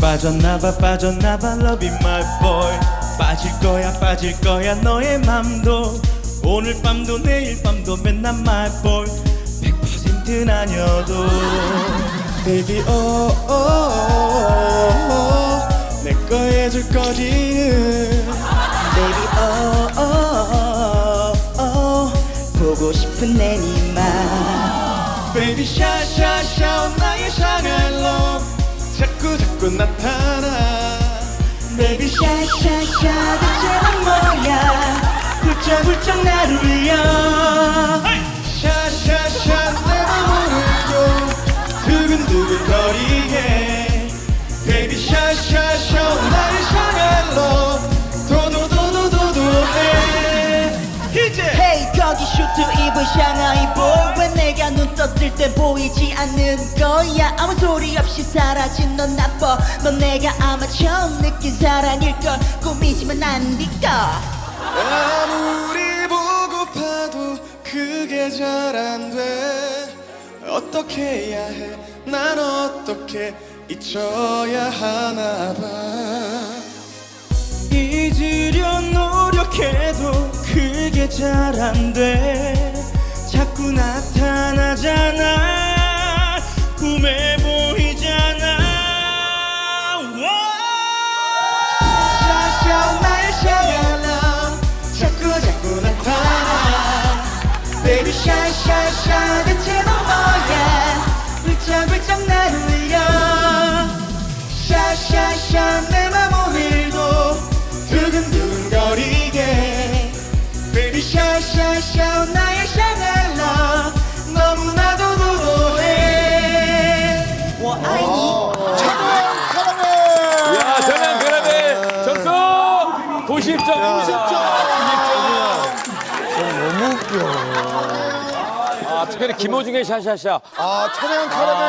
빠졌나봐 빠졌나봐 Love you my boy. 빠질 거야 빠질 거야 너의 맘도. 오늘 밤도 내일 밤도 맨날 my boy. 100% 아니어도. Baby oh, oh, oh, oh. 내거 해줄 거지. Baby oh oh oh. oh 보고 싶은 내 니만. Baby 샤샤샤 나의 샤 샤샤샤 대체 넌 뭐야? 훌쩍훌쩍 날 울려. 샤샤샤 내 맘을 줘 두근두근 거리게. Baby 샤샤샤 나의 샤갈로. 도도도도도도해. 이제 Hey 거기 슈트 입은 샹하이 보왜 내가 눈 떴을 때 보이지 않는 거야? 아무 소리 없이 사라진 넌 나빠. 넌 내가 아마 처음 느낀 사랑일걸 꿈이지만 난 네가 아무리 보고파도 그게 잘 안 돼. 어떻게 해야 해? 난 어떻게 잊혀야 하나 봐. 잊으려 노력해도 그게 잘 안 돼. 자꾸 나타 샤샤샤 내 맘 오늘도 두근두근거리게 Baby 샤샤샤 나의 샤갈라 너무나도 도도해 我爱你 야, 전향 그라벨 점수 90점입니다. 90점. 너무 웃겨. 아, 특별히 김호중의 샤샤샤. 아, 천연 카라멜.